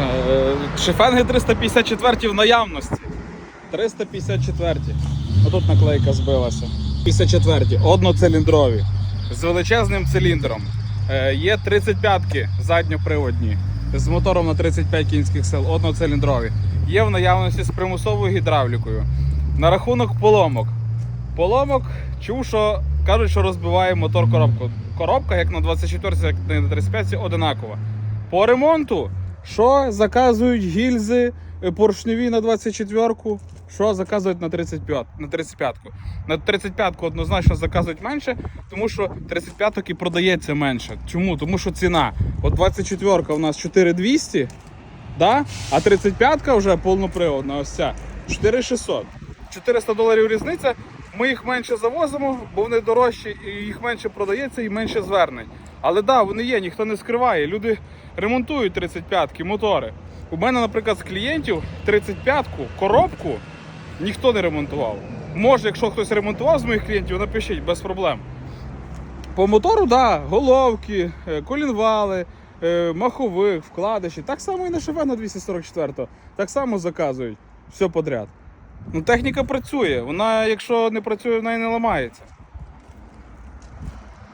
Е, Шифенги 354 в наявності. 354. Отут наклейка збилася. 54. Одноциліндрові. З величезним циліндром. Е, Є 35-ки задньоприводні з мотором на 35 кінських сил, одноциліндрові. Є в наявності з примусовою гідравлікою. На рахунок поломок. Поломок чув, що кажуть, що розбиває мотор коробку. Коробка, як на 24, як на 35, одинакова. По ремонту, що заказують гільзи е, поршневі на 24-ку, що заказують на 35 на 35-ку. На 35-ку однозначно заказують менше, тому що 35-ок і продається менше. Чому? Тому що ціна. От 24-ка у нас 4200, да? а 35-ка вже повноприводна, ось ця 4600. 400 доларів різниця. Ми їх менше завозимо, бо вони дорожчі, і їх менше продається і менше звернень. Але да, вони є, ніхто не скриває. Люди ремонтують 35-ки, мотори. У мене, наприклад, з клієнтів 35-ку, коробку ніхто не ремонтував. Може, якщо хтось ремонтував з моїх клієнтів, напишіть без проблем. По мотору, да, головки, е, колінвали, е, маховик, вкладиші. Так само і на ШВ на 244. Так само заказують. Все подряд. Ну, техніка працює. Вона, якщо не працює, вона і не ламається.